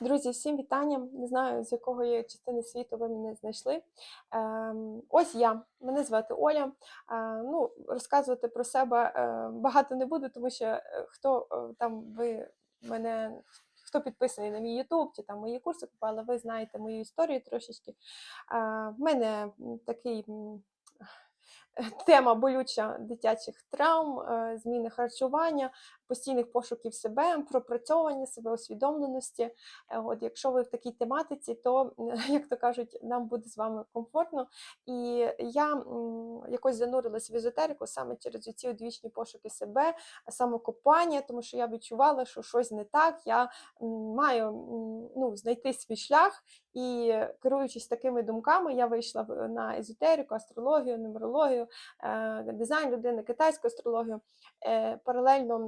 Друзі, всім вітання. Не знаю, з якого є частини світу ви мене знайшли. Ем, ось я, мене звати Оля. Е, ну, розказувати про себе е, багато не буду, тому що е, хто там ви мене. Хто підписаний на мій YouTube чи там мої курси купали, ви знаєте мою історію трошечки. В мене такий тема болюча дитячих травм, зміни харчування, постійних пошуків себе, пропрацьовування себе, усвідомленості. Е, От, якщо ви в такій тематиці, то, як то кажуть, нам буде з вами комфортно. І я якось занурилась в езотерику саме через ці одвічні пошуки себе, самокопання, тому що я відчувала, що щось не так. Я маю ну, знайти свій шлях. І керуючись такими думками, я вийшла на езотерику, астрологію, нумерологію, е, дизайн людини, китайську астрологію. Е, Паралельно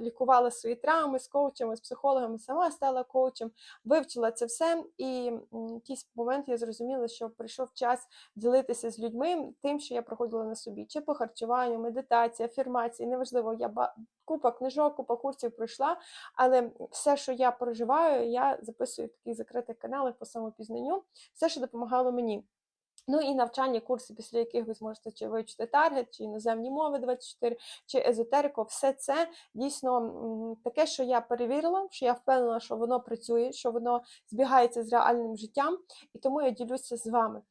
лікувала свої травми з коучами, з психологами, сама стала коучем, вивчила це все. І в якийсь момент я зрозуміла, що прийшов час ділитися з людьми тим, що я проходила на собі, чи по харчуванню, медитація, афірмації, неважливо, я купа книжок, купа курсів пройшла, але все, що я проживаю, я записую в таких закритих каналах по самопізнанню, все, що допомагало мені. Ну і навчання, курси, після яких ви зможете чи вивчити таргет, чи іноземні мови 24, чи езотерику, все це дійсно таке, що я перевірила, що я впевнена, що воно працює, що воно збігається з реальним життям, і тому я ділюся з вами.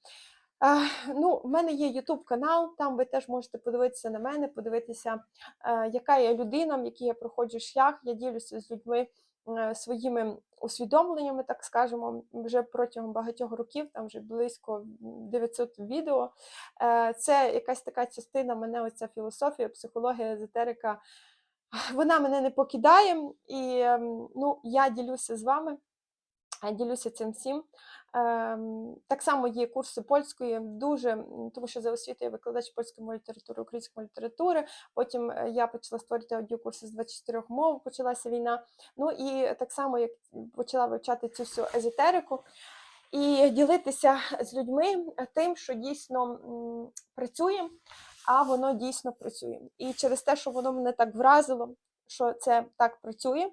Ну, в мене є YouTube канал, там ви теж можете подивитися на мене, подивитися, е, яка я людина, в який я проходжу шлях. Я ділюся з людьми своїми усвідомленнями, так скажемо, вже протягом багатьох років, там вже близько 900 відео. Е, Це якась така частина мене, оця філософія, психологія, езотерика. Вона мене не покидає, і ем, ну, я ділюся з вами. Я ділюся цим всім. Ем, так само є курси польської, дуже, тому що за освітою викладач польської мови літератури, української літератури. Потім е, я почала створити аудіокурси з 24 мов, почалася війна. Ну і так само, як почала вивчати цю всю езотерику і ділитися з людьми тим, що дійсно працює, а воно дійсно працює. І через те, що воно мене так вразило, що це так працює.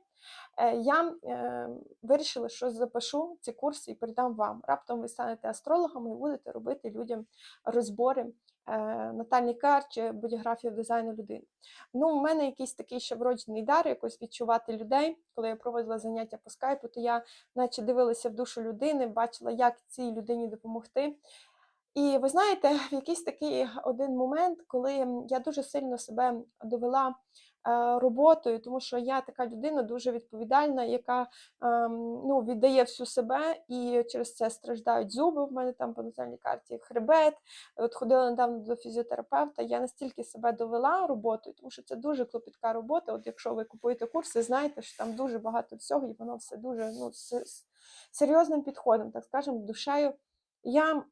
Е, Я е, вирішила, що запишу ці курси і передам вам. Раптом ви станете астрологами і будете робити людям розбори е, натальні карт чи будіографію дизайну людини. Ну, у мене якийсь такий ще вроджений дар, якось відчувати людей. Коли я проводила заняття по скайпу, то я наче дивилася в душу людини, бачила, як цій людині допомогти. І ви знаєте, в якийсь такий один момент, коли я дуже сильно себе довела роботою, тому що я така людина дуже відповідальна, яка ем, ну, віддає всю себе, і через це страждають зуби. В мене там по натальній карті хребет. От ходила недавно до фізіотерапевта. Я настільки себе довела роботою, тому що це дуже клопітка робота. От якщо ви купуєте курси, знаєте, що там дуже багато всього, і воно все дуже ну, з серйозним підходом, так скажемо, душею. Я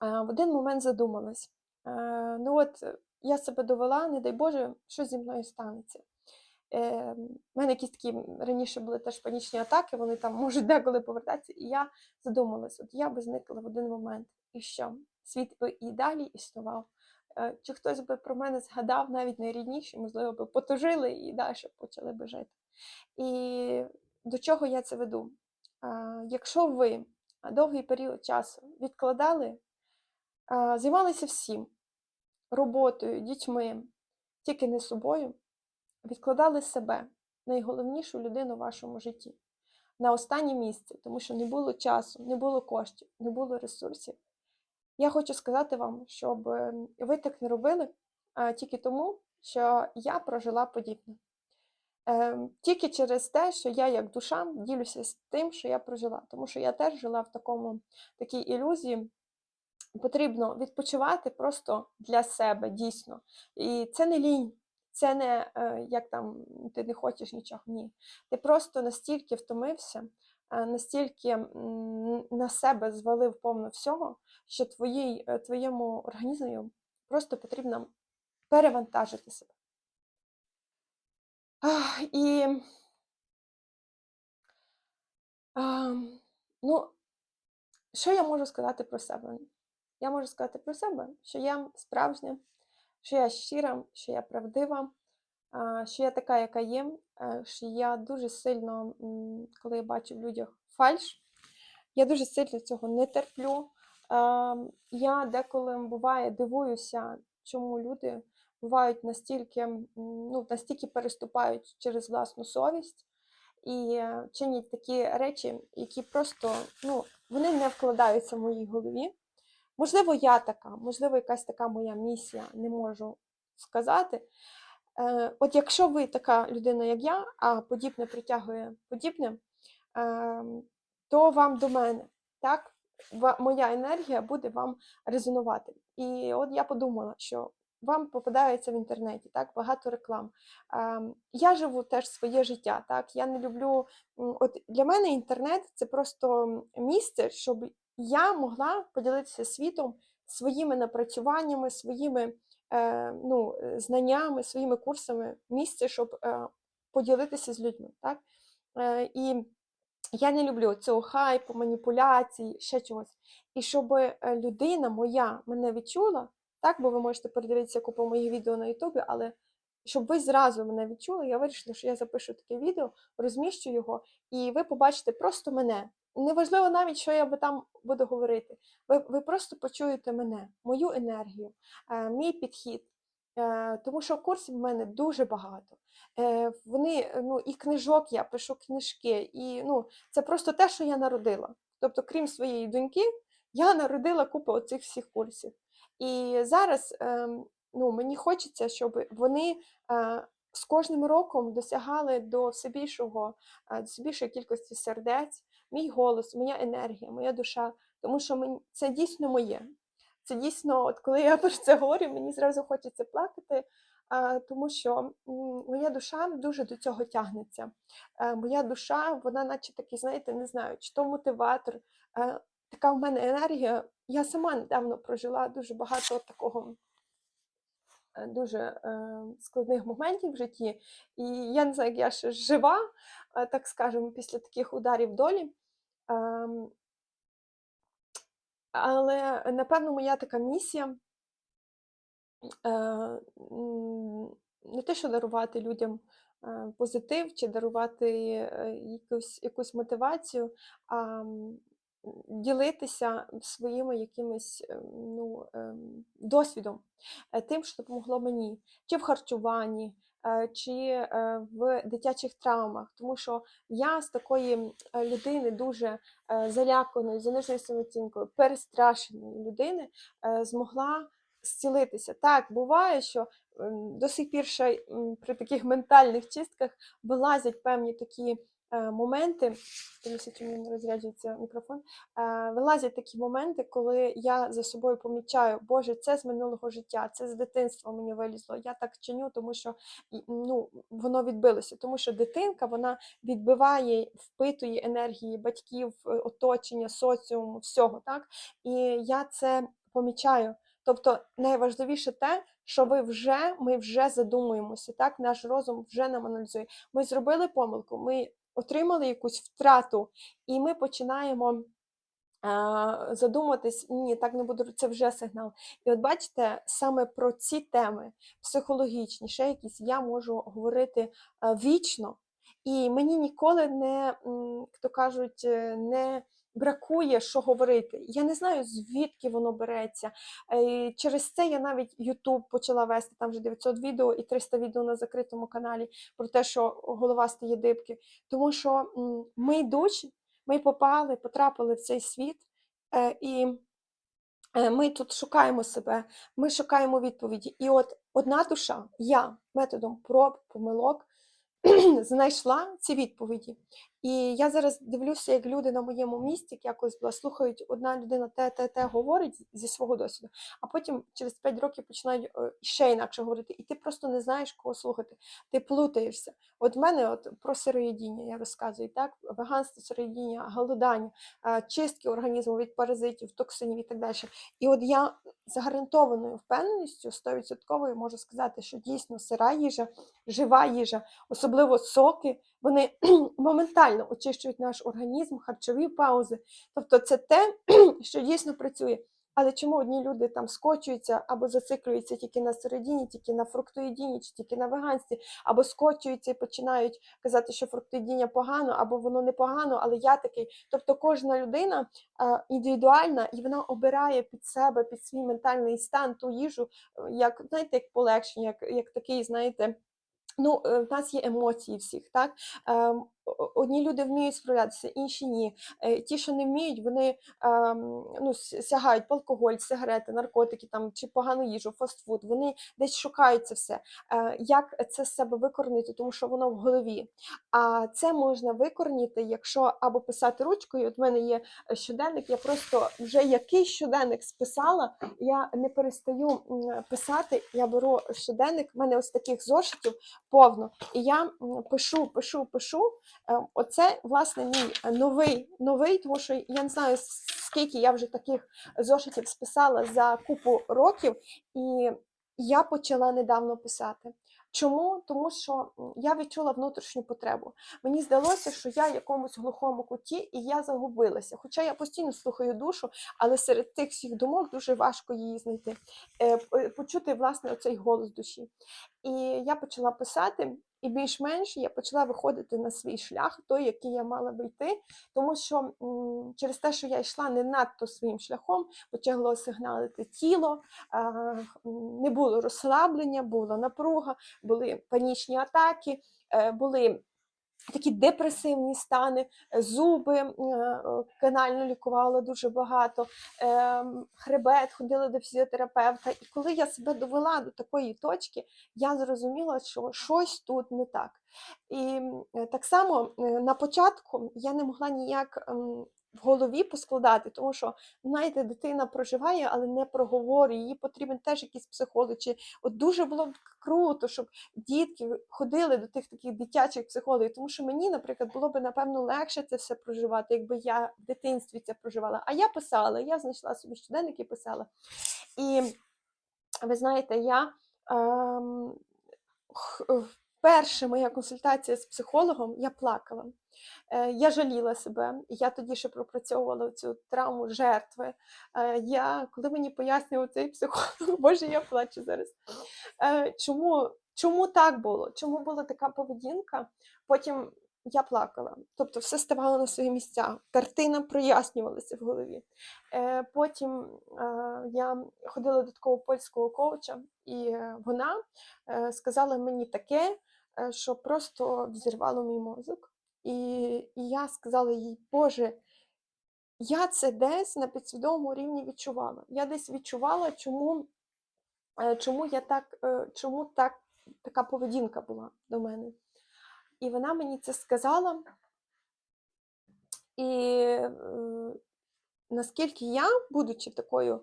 в один момент задумалась. Е, Ну от е, я себе довела, не дай Боже, що зі мною станеться. Е, в мене якісь такі раніше були теж панічні атаки, вони там можуть деколи повертатися. І я задумалась, от я би зникла в один момент. І що? Світ би і далі існував. Е, Чи хтось би про мене згадав, навіть найрідніші, можливо, би потужили і далі почали би жити. І до чого я це веду? А, Якщо ви довгий період часу відкладали займалися всім роботою, дітьми, тільки не собою, відкладали себе, найголовнішу людину в вашому житті, на останнє місце, тому що не було часу, не було коштів, не було ресурсів. Я хочу сказати вам, щоб е, ви так не робили а, тільки тому, що я прожила подібне. Ем, Тільки через те, що я як душа ділюся з тим, що я прожила, тому що я теж жила в такому такій ілюзії, потрібно відпочивати просто для себе дійсно. І це не лінь, це не е, як там ти не хочеш нічого. Ні. Ти просто настільки втомився, е, настільки на себе звалив повно всього, що твоїй, е, твоєму організму просто потрібно перевантажити себе. І ну, що я можу сказати про себе? Я можу сказати про себе, що я справжня, що я щира, що я правдива, що я така, яка є, е, що я дуже сильно, коли я бачу в людях фальш, я дуже сильно цього не терплю. Ем, Я деколи буває дивуюся, чому люди бувають настільки, ну, настільки переступають через власну совість і е, чинять такі речі, які просто ну, вони не вкладаються в моїй голові. Можливо, я така, можливо, якась така моя місія, не можу сказати. Е, От якщо ви така людина, як я, а подібне притягує подібне, ем, то вам до мене, так? Моя енергія буде вам резонувати. І от я подумала, що вам попадається в інтернеті так багато реклам. Ем, Я живу теж своє життя. Так, я не люблю. От для мене інтернет це просто місце, щоб я могла поділитися світом своїми напрацюваннями, своїми е, ну, е, знаннями, своїми курсами, місце, щоб е, поділитися з людьми. Так? Е, і я не люблю цього хайпу, маніпуляцій, ще чогось. І щоб е, людина моя мене відчула, так, бо ви можете передивитися купу моїх відео на Ютубі, але щоб ви зразу мене відчули, я вирішила, що я запишу таке відео, розміщу його, і ви побачите просто мене. Неважливо навіть, що я би там буду говорити. Ви, ви просто почуєте мене, мою енергію, е, мій підхід. Е, тому що курсів в мене дуже багато. Е, вони, ну, і книжок я пишу книжки, і ну, це просто те, що я народила. Тобто, крім своєї доньки, я народила купу оцих всіх курсів. І зараз ем, ну, мені хочеться, щоб вони з кожним роком досягали до все більшого, все більшої кількості сердець, мій голос, моя енергія, моя душа, тому що мені, це дійсно моє. Це дійсно, от коли я про це говорю, мені зразу хочеться плакати, тому що моя душа дуже до цього тягнеться. Е, Моя душа, вона, наче такий, знаєте, не знаю, чи то мотиватор, е, така в мене енергія. Я сама недавно прожила дуже багато такого. е, Дуже е, складних моментів в житті, і я не знаю, як я ще жива, е, так скажемо, після таких ударів долі. Ем, але напевно моя така місія е, не те, що дарувати людям е, позитив чи дарувати е, якусь, якусь мотивацію, а ділитися своїми якимось ну, ем, досвідом, тим, що допомогло мені, чи в харчуванні, чи е, в дитячих травмах. Тому що я з такої е, людини дуже е, заляканої, заниженою самооцінкою, перестрашеної людини е, змогла зцілитися. Так, буває, що до сих пір ще при таких ментальних чистках вилазять певні такі е, моменти. Чи мені не розряджується мікрофон. Е, Вилазять такі моменти, коли я за собою помічаю, Боже, це з минулого життя, це з дитинства мені вилізло. Я так чиню, тому що ну, воно відбилося. Тому що дитинка вона відбиває, впитує енергії батьків, е, оточення, соціуму, всього. так? І я це помічаю. Тобто найважливіше те, що ви вже, ми вже задумуємося, так? Наш розум вже нам аналізує. Ми зробили помилку, ми отримали якусь втрату, і ми починаємо задуматись, ні, так не буду, це вже сигнал. І от бачите, саме про ці теми психологічні, ще якісь я можу говорити вічно, і мені ніколи не, як то кажуть, е, не бракує, що говорити. Я не знаю, звідки воно береться. Е, Через це я навіть YouTube почала вести, там вже 900 відео і 300 відео на закритому каналі про те, що голова стає дибки. Тому що ми йдучи, ми попали, потрапили в цей світ, е, і е, ми тут шукаємо себе, ми шукаємо відповіді. І от одна душа, я методом проб, помилок знайшла ці відповіді. І я зараз дивлюся, як люди на моєму місці якось була, слухають, одна людина те, те, те говорить зі свого досвіду, а потім через 5 років починають е, ще інакше говорити, і ти просто не знаєш, кого слухати. Ти плутаєшся. От в мене от про сироїдіння я розказую, так? Веганство, сироїдіння, голодання, е, чистки організму від паразитів, токсинів і так далі. І от я з гарантованою впевненістю 100% можу сказати, що дійсно сира їжа, жива їжа, особливо соки, вони моментально очищують наш організм, харчові паузи. Тобто це те, що дійсно працює. Але чому одні люди там скочуються або зациклюються тільки на середині, тільки на фруктоїдінні, чи тільки на веганстві, або скочуються і починають казати, що фруктоїдіння погано, або воно не погано, але я такий. Тобто кожна людина індивідуальна і вона обирає під себе, під свій ментальний стан ту їжу, як знаєте, як полегшення, як, як такий, знаєте. Ну, е, в нас є емоції всіх, так? Одні люди вміють справлятися, інші ні. Е, Ті, що не вміють, вони ем, ну, сягають по алкоголь, сигарети, наркотики там, чи погану їжу, фастфуд. Вони десь шукають це все. Е, Як це з себе викорнити, тому що воно в голові. А це можна викорнити, якщо або писати ручкою. От в мене є щоденник, я просто вже який щоденник списала, я не перестаю писати. Я беру щоденник, в мене ось таких зошитів повно. І я пишу, пишу, пишу. Е, Оце, власне, мій е, новий, новий, тому що я не знаю, скільки я вже таких зошитів списала за купу років, і я почала недавно писати. Чому? Тому що я відчула внутрішню потребу. Мені здалося, що я в якомусь глухому куті і я загубилася. Хоча я постійно слухаю душу, але серед тих всіх думок дуже важко її знайти, Е, почути власне оцей голос душі. І я почала писати, і більш-менш я почала виходити на свій шлях, той, який я мала вийти, тому що через те, що я йшла не надто своїм шляхом, почало сигналити тіло, не було розслаблення, була напруга, були панічні атаки, е, були такі депресивні стани, зуби е, канально лікувала дуже багато, ем, хребет, ходила до фізіотерапевта. І коли я себе довела до такої точки, я зрозуміла, що щось тут не так. І так само е, на початку я не могла ніяк в голові поскладати, тому що, знаєте, дитина проживає, але не проговорює, їй потрібен теж якийсь психолог. Чи от дуже було б круто, щоб дітки ходили до тих таких дитячих психологів, тому що мені, наприклад, було б напевно легше це все проживати, якби я в дитинстві це проживала. А я писала, я знайшла собі щоденник і писала. І ви знаєте, я ем, перша моя консультація з психологом, я плакала. Е, Я жаліла себе. Я тоді ще пропрацьовувала цю травму жертви. Е, Я, коли мені пояснював цей психолог, боже, я плачу зараз. Е, Чому, чому так було? Чому була така поведінка? Потім я плакала. Тобто все ставало на свої місця. Картина прояснювалася в голові. Потім я ходила до такого польського коуча, і вона сказала мені таке, що просто взірвало мій мозок. І, і я сказала їй, Боже, я це десь на підсвідомому рівні відчувала. Я десь відчувала, чому, е, чому я так, е, чому так, така поведінка була до мене. І вона мені це сказала. І е, наскільки я, будучи такою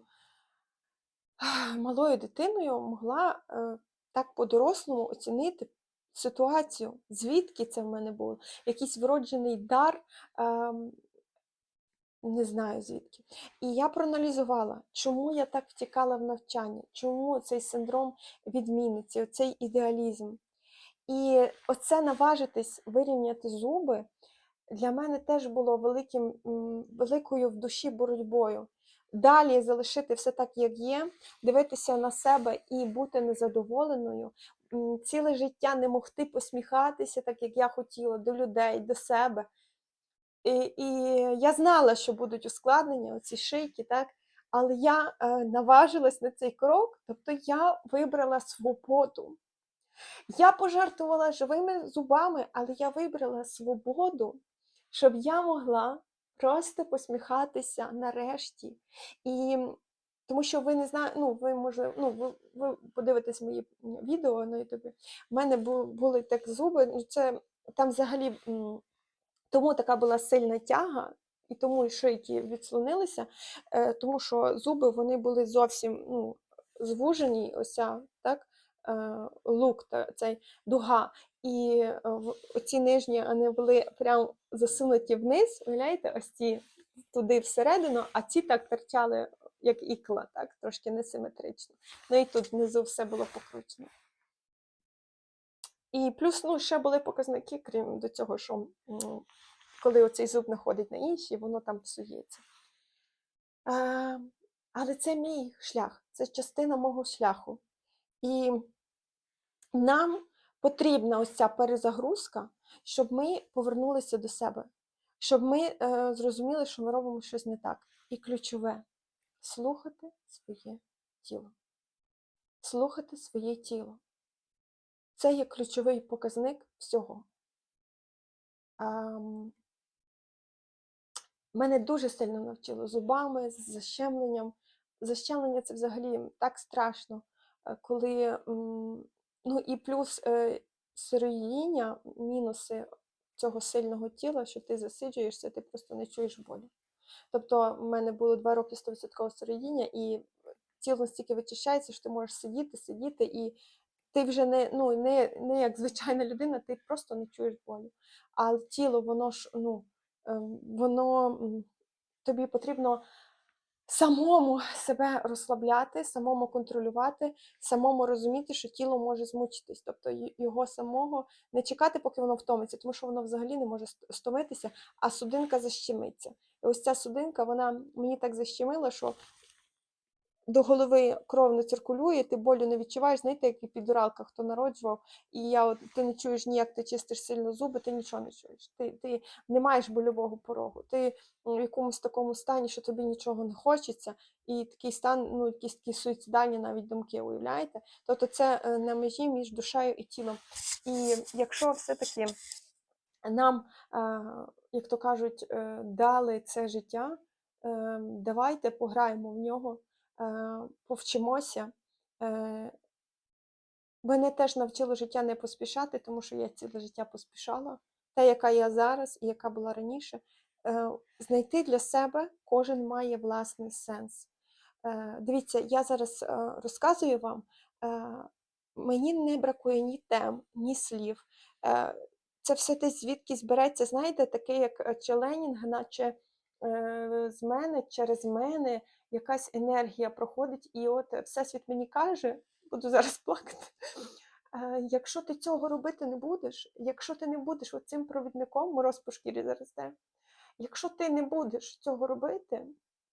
малою дитиною, могла е, так по-дорослому оцінити ситуацію, звідки це в мене було, якийсь вроджений дар, ем, не знаю звідки. І я проаналізувала, чому я так втікала в навчання, чому цей синдром відмінниці, цей ідеалізм. І оце наважитись вирівняти зуби для мене теж було великим, великою в душі боротьбою. Далі залишити все так, як є, дивитися на себе і бути незадоволеною, ціле життя не могти посміхатися, так як я хотіла, до людей, до себе. І, і я знала, що будуть ускладнення, оці шийки, так? Але я е, наважилась на цей крок, тобто я вибрала свободу. Я пожартувала живими зубами, але я вибрала свободу, щоб я могла просто посміхатися нарешті. І тому що ви не знаєте, ну ви можливо, ну ви, ви подивитесь мої відео на Ютубі. У мене були так зуби, ну це там взагалі тому така була сильна тяга. І тому і шийки відслонилися, е, тому що зуби вони були зовсім ну, звужені, ось так, е, лук, цей дуга. І е, оці нижні вони були прям засунуті вниз, уявляєте, ось ці туди всередину, а ці так торчали, як ікла, так, трошки несиметрично. Ну і тут внизу все було покручено. І плюс ну, ще були показники, крім до цього, що коли оцей зуб находить на інший, воно там псується. Е, Але це мій шлях, це частина мого шляху. І нам потрібна ось ця перезагрузка, щоб ми повернулися до себе, щоб ми е, зрозуміли, що ми робимо щось не так. І ключове слухати своє тіло. Слухати своє тіло. Це є ключовий показник всього. Ам, Мене дуже сильно навчило зубами, з защемленням. Защемлення це взагалі так страшно, е, коли ну і плюс е, сироїдіння, мінуси цього сильного тіла, що ти засиджуєшся, ти просто не чуєш болі. Тобто, в мене було два роки 100% сироїдіння, і тіло настільки вичищається, що ти можеш сидіти, сидіти, і ти вже не, ну, не, не як звичайна людина, ти просто не чуєш болю. А тіло, воно ж, ну, ем, воно тобі потрібно самому себе розслабляти, самому контролювати, самому розуміти, що тіло може змучитись, тобто його самого не чекати, поки воно втомиться, тому що воно взагалі не може ст- стомитися, а судинка защемиться. І ось ця судинка, вона мені так защемила, що до голови кров не циркулює, ти болю не відчуваєш, знаєте, як і підуралка, хто народжував, і я от, ти не чуєш ніяк, ти чистиш сильно зуби, ти нічого не чуєш. Ти, ти не маєш больового порогу. Ти в якомусь такому стані, що тобі нічого не хочеться, і такий стан, ну, якісь такі суїцидальні навіть думки, уявляєте? Тобто це е, на межі між душею і тілом. І якщо все-таки нам, е, як то кажуть, е, дали це життя, е, давайте пограємо в нього, повчимося. Е, Мене теж навчило життя не поспішати, тому що я ціле життя поспішала, та, яка я зараз і яка була раніше. Е, Знайти для себе кожен має власний сенс. Е, Дивіться, я зараз е, розказую вам, е, мені не бракує ні тем, ні слів. Е, Це все десь звідкись береться, знаєте, таке як е, челенінг, наче е, з мене, через мене якась енергія проходить, і от Всесвіт мені каже, буду зараз плакати. е, Якщо ти цього робити не будеш, якщо ти не будеш оцим провідником, мороз по шкірі зараз йде, якщо ти не будеш цього робити,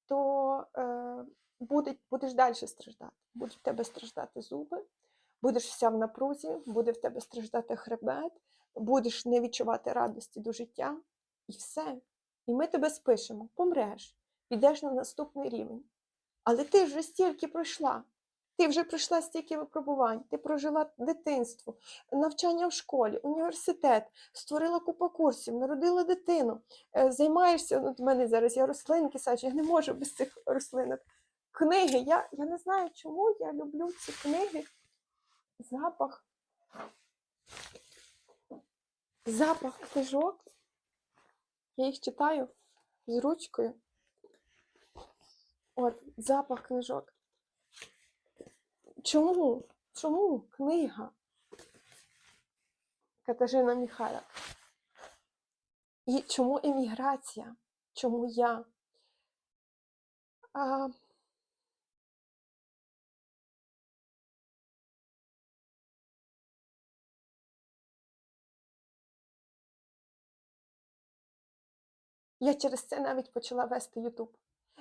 то е, буде, будеш далі страждати. Будуть в тебе страждати зуби, будеш вся в напрузі, буде в тебе страждати хребет, будеш не відчувати радості до життя, і все. І ми тебе спишемо, помреш, підеш на наступний рівень. Але ти вже стільки пройшла. Ти вже пройшла стільки випробувань, ти прожила дитинство, навчання в школі, університет, створила купу курсів, народила дитину, е, займаєшся. Ну, от в мене зараз я рослинки саджу, я не можу без цих рослинок. Книги. Я, я не знаю, чому я люблю ці книги. Запах. Запах книжок. Я їх читаю з ручкою. От, запах книжок. Чому? Чому книга? Катажина Міхаляк. І чому еміграція? Чому я? А, я через це навіть почала вести Ютуб.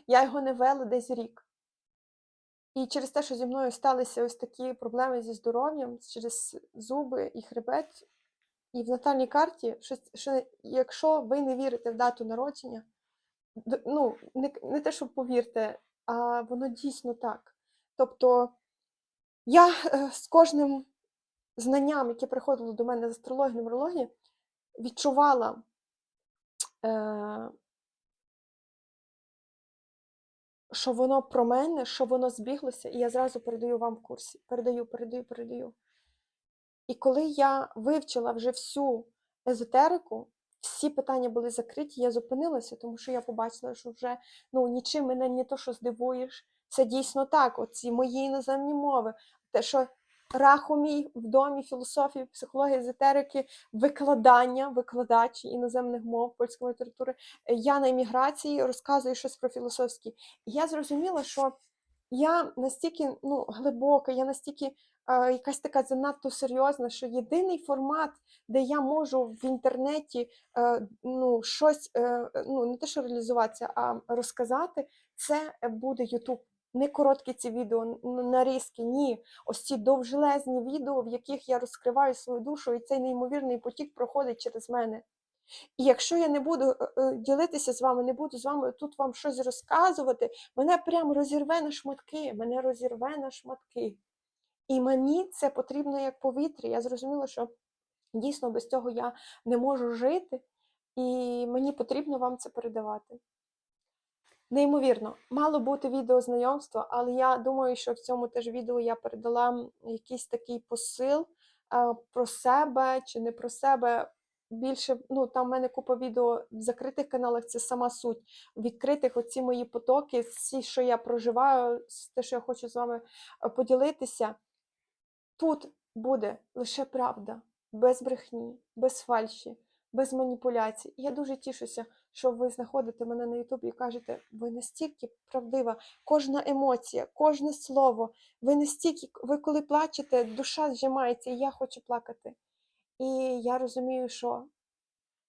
Я його не вела десь рік. І через те, що зі мною сталися ось такі проблеми зі здоров'ям, через зуби і хребет, і в натальній карті, що, що якщо ви не вірите в дату народження, ну, не, не те, що повірте, а воно дійсно так. Тобто я е, з кожним знанням, яке приходило до мене з астрології, нумерології, відчувала. Е, що воно про мене, що воно збіглося, і я зразу передаю вам в курсі. Передаю, передаю, передаю. І коли я вивчила вже всю езотерику, всі питання були закриті, я зупинилася, тому що я побачила, що вже ну, нічим мене не то, що здивуєш. Це дійсно так. Оці мої іноземні мови, те, що раху мій в домі філософії, психології, езотерики, викладання, викладач іноземних мов, польської літератури. Е, Я на еміграції розказую щось про філософські. Я зрозуміла, що я настільки ну, глибока, я настільки е, якась така занадто серйозна, що єдиний формат, де я можу в інтернеті е, ну, щось, ну, не те, що реалізуватися, а розказати, це буде YouTube. Не короткі ці відео, нарізки, ні. Ось ці довжелезні відео, в яких я розкриваю свою душу, і цей неймовірний потік проходить через мене. І якщо я не буду е, е, ділитися з вами, не буду з вами тут вам щось розказувати, мене прям розірве на шматки, мене розірве на шматки. І мені це потрібно як повітря. Я зрозуміла, що дійсно без цього я не можу жити, і мені потрібно вам це передавати. Неймовірно, мало бути відео знайомства, але я думаю, що в цьому теж відео я передала якийсь такий посил про себе чи не про себе. Більше, ну там в мене купа відео в закритих каналах, це сама суть. Відкритих оці мої потоки, всі, що я проживаю, те, що я хочу з вами е, поділитися. Тут буде лише правда, без брехні, без фальші, без маніпуляцій. Я дуже тішуся, що ви знаходите мене на Ютубі і кажете, ви настільки правдива, кожна емоція, кожне слово, ви настільки, ви коли плачете, душа зжимається, і я хочу плакати. І я розумію, що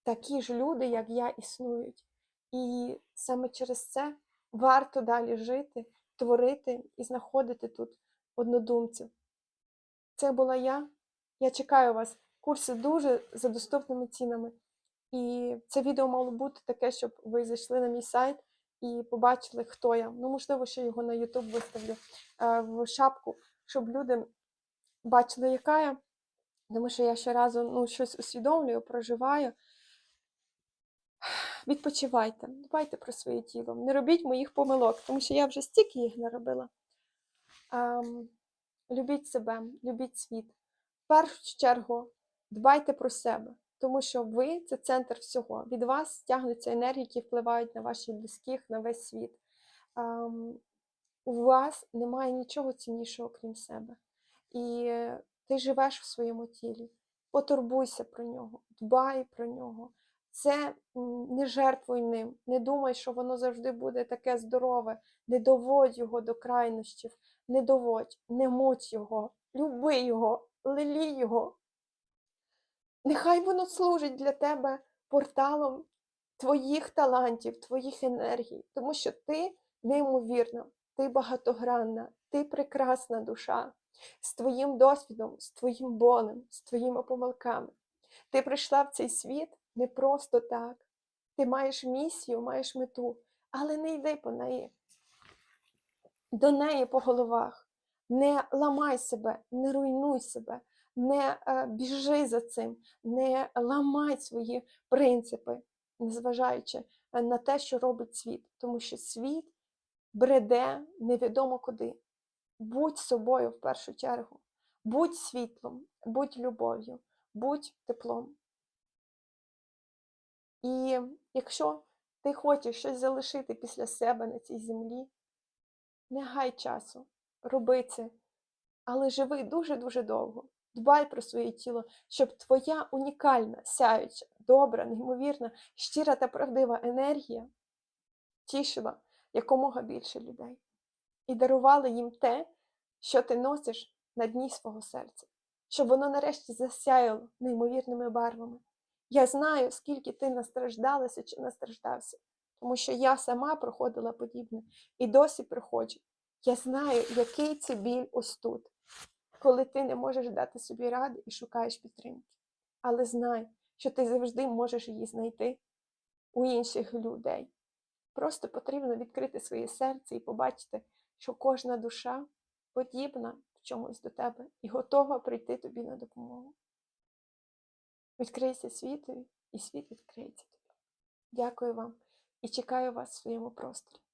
такі ж люди, як я, існують. І саме через це варто далі жити, творити і знаходити тут однодумців. Це була я. Я чекаю вас. Курси дуже за доступними цінами. І це відео мало бути таке, щоб ви зайшли на мій сайт і побачили, хто я. Ну, можливо, ще його на YouTube виставлю е, в шапку, щоб люди бачили, яка я. Тому що я щоразу ну, щось усвідомлюю, проживаю. Відпочивайте, дбайте про своє тіло, не робіть моїх помилок, тому що я вже стільки їх наробила. Ем, любіть себе, любіть світ. В першу чергу дбайте про себе, тому що ви це центр всього. Від вас тягнуться енергії, які впливають на ваших близьких, на весь світ. Ем, у вас немає нічого ціннішого, крім себе. І ти живеш в своєму тілі. Потурбуйся про нього, дбай про нього. Це не жертвуй ним, не думай, що воно завжди буде таке здорове. Не доводь його до крайнощів, не доводь, не муть його, люби його, лелій його. Нехай воно служить для тебе порталом твоїх талантів, твоїх енергій, тому що ти неймовірна, ти багатогранна, ти прекрасна душа з твоїм досвідом, з твоїм болем, з твоїми помилками. Ти прийшла в цей світ не просто так. Ти маєш місію, маєш мету, але не йди по неї. До неї по головах. Не ламай себе, не руйнуй себе, не е, біжи за цим, не ламай свої принципи, незважаючи е, на те, що робить світ. Тому що світ бреде невідомо куди. Будь собою в першу чергу. Будь світлом, будь любов'ю, будь теплом. І якщо ти хочеш щось залишити після себе на цій землі, не гай часу, роби це, але живи дуже-дуже довго. Дбай про своє тіло, щоб твоя унікальна, сяюча, добра, неймовірна, щира та правдива енергія тішила якомога більше людей і дарувала їм те, що ти носиш на дні свого серця, щоб воно нарешті засяяло неймовірними барвами. Я знаю, скільки ти настраждалася чи настраждався, тому що я сама проходила подібне і досі проходжу. Я знаю, який це біль ось тут, коли ти не можеш дати собі ради і шукаєш підтримки. Але знай, що ти завжди можеш її знайти у інших людей. Просто потрібно відкрити своє серце і побачити, що кожна душа подібна в чомусь до тебе і готова прийти тобі на допомогу. Відкрийся світові, і світ відкриється тобі. Дякую вам і чекаю вас в своєму просторі.